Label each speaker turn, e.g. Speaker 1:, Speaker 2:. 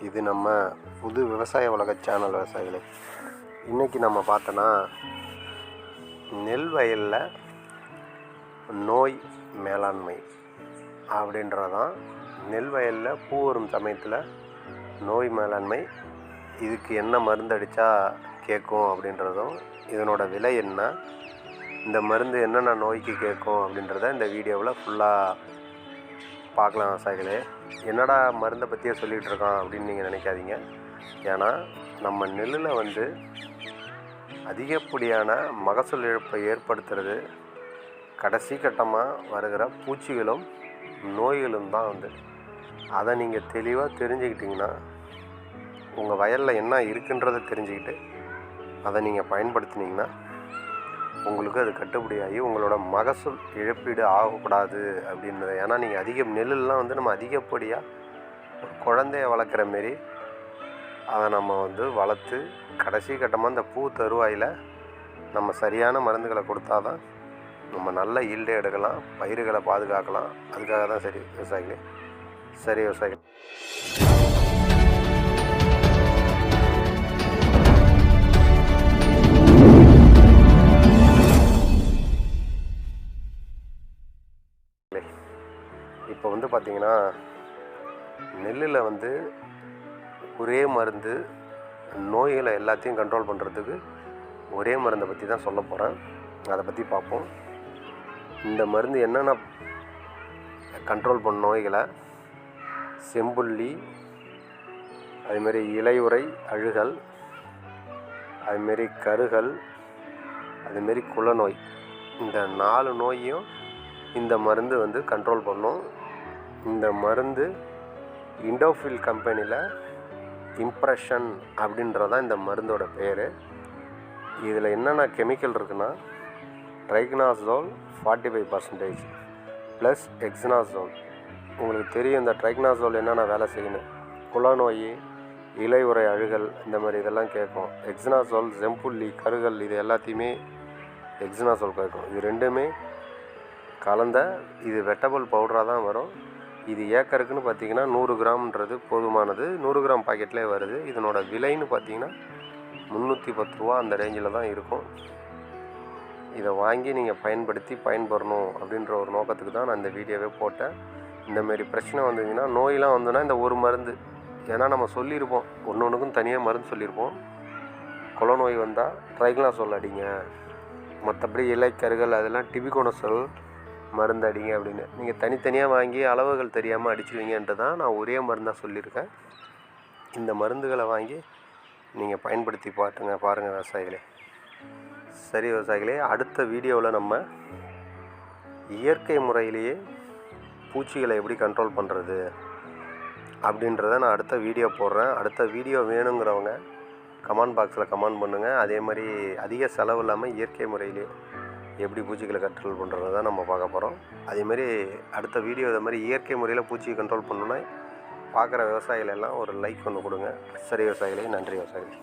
Speaker 1: இது நம்ம புது விவசாய உலக சேனல் விவசாயிகளே. இன்றைக்கி நம்ம பார்த்தோன்னா நெல் வயலில் நோய் மேலாண்மை அப்படின்றதான் நெல் வயலில் பூ வரும் சமயத்தில் நோய் மேலாண்மை இதுக்கு என்ன மருந்து அடித்தா கேட்கும் அப்படின்றதும் இதனோட விலை என்ன இந்த மருந்து என்னென்ன நோய்க்கு கேட்கும் அப்படின்றத இந்த வீடியோவில் ஃபுல்லாக பார்க்கலாம் விவசாயிகளே என்னடா மருந்தை பற்றியே சொல்லிகிட்டு இருக்கான் அப்படின்னு நீங்கள் நினைக்காதீங்க. ஏன்னா நம்ம நெல்லில் வந்து அதிகப்படியான மகசூல் இழப்பை ஏற்படுத்துறது கடைசி கட்டமாக வருகிற பூச்சிகளும் நோய்களும் தான் வந்து. அதை நீங்கள் தெளிவாக தெரிஞ்சுக்கிட்டிங்கன்னா உங்கள் வயலில் என்ன இருக்குன்றதை தெரிஞ்சுக்கிட்டு அதை நீங்கள் பயன்படுத்தினீங்கன்னா உங்களுக்கு அது கட்டுப்படியாகி உங்களோட மகசூல் இழப்பீடு ஆகக்கூடாது அப்படின்றது. ஏன்னா நீங்கள் அதிக நெல்லுலாம் வந்து நம்ம அதிகப்படியாக ஒரு குழந்தைய வளர்க்குற மாரி அதை நம்ம வந்து வளர்த்து கடைசி கட்டமாக அந்த பூ தருவாயில் நம்ம சரியான மருந்துகளை கொடுத்தா தான் நம்ம நல்ல ஈல்டை எடுக்கலாம் பயிர்களை பாதுகாக்கலாம். அதுக்காக தான் சரி விவசாயிகளே. சரி விவசாயிகள். இப்போ வந்து பார்த்திங்கன்னா நெல்லில் வந்து ஒரே மருந்து நோய்களை எல்லாத்தையும் கண்ட்ரோல் பண்ணுறதுக்கு ஒரே மருந்தை பற்றி தான் சொல்ல போகிறேன் அதை பற்றி பார்ப்போம். இந்த மருந்து என்னென்ன கண்ட்ரோல் பண்ண நோய்களை செம்புள்ளி அதுமாரி இலையுறை அழுகல் அதுமாரி கருகல் அதுமாரி குலநோய் இந்த நாலு நோயையும் இந்த மருந்து வந்து கண்ட்ரோல் பண்ணும். இந்த மருந்து இண்டோஃபில் கம்பெனியில் இம்ப்ரெஷன் அப்படின்றதான் இந்த மருந்தோட பேர். இதில் என்னென்ன கெமிக்கல் இருக்குன்னா tricyclazole forty five percentage plus hexaconazole உங்களுக்கு தெரியும் இந்த ட்ரைக்னாசோல் என்னென்ன வேலை செய்யணும் குலநோய் இலை உரை அழுகல் இந்த மாதிரி இதெல்லாம் கேட்கும். எக்ஸினாசோல் ஜெம்புள்ளி கருகல் இது எல்லாத்தையுமே எக்ஸனாசோல் கேட்கும். இது ரெண்டுமே கலந்த இது வெட்டபிள் பவுடராக தான் வரும். இது ஏக்கருக்குன்னு பார்த்தீங்கன்னா நூறு கிராம்ன்றது போதுமானது. நூறு கிராம் பாக்கெட்லேயே வருது. இதனோட விலைன்னு பார்த்தீங்கன்னா முந்நூற்றி பத்து ரூபா அந்த ரேஞ்சில் தான் இருக்கும். இதை வாங்கி நீங்கள் பயன்படுத்தி பயன்பெறணும் அப்படின்ற ஒரு நோக்கத்துக்கு தான் நான் இந்த வீடியோவே போட்டேன். இந்தமாரி பிரச்சனை வந்ததுன்னா நோயெலாம் வந்ததுன்னா இந்த ஒரு மருந்து. ஏன்னா நம்ம சொல்லியிருப்போம். ஒன்று ஒன்றுக்கும் தனியாக மருந்து சொல்லியிருப்போம். குல நோய் வந்தால் ட்ரைக்லாம் அடிங்க மற்றபடி இலைக்கருகள் அதெல்லாம் டிபிகோனசல் மருந்து அடிங்க அப்படின்னு. நீங்கள் தனித்தனியாக வாங்கி அளவுகள் தெரியாமல் அடிச்சிருவீங்கன்ட்டு தான் நான் ஒரே மருந்தாக சொல்லியிருக்கேன். இந்த மருந்துகளை வாங்கி நீங்கள் பயன்படுத்தி பாட்டுங்க பாருங்கள் விவசாயிகளே. சரி விவசாயிகளே அடுத்த வீடியோவில் நம்ம இயற்கை முறையிலேயே பூச்சிகளை எப்படி கண்ட்ரோல் பண்ணுறது அப்படின்றத நான் அடுத்த வீடியோ போடுறேன். அடுத்த வீடியோ வேணுங்கிறவங்க கமெண்ட் பாக்ஸில் கமெண்ட் பண்ணுங்கள் அதே மாதிரி அதிக செலவு இல்லாமல் இயற்கை முறையிலேயே எப்படி பூச்சிகளை கண்ட்ரோல் பண்ணுறது தான் நம்ம பார்க்க போகிறோம் அதேமாரி அடுத்த வீடியோ இதை மாதிரி இயற்கை முறையில் பூச்சியை கண்ட்ரோல் பண்ணணுன்னா பார்க்குற விவசாயிகள் எல்லாம் ஒரு லைக் ஒன்று கொடுங்க. சரி விவசாயிகளே நன்றி விவசாயிகளே.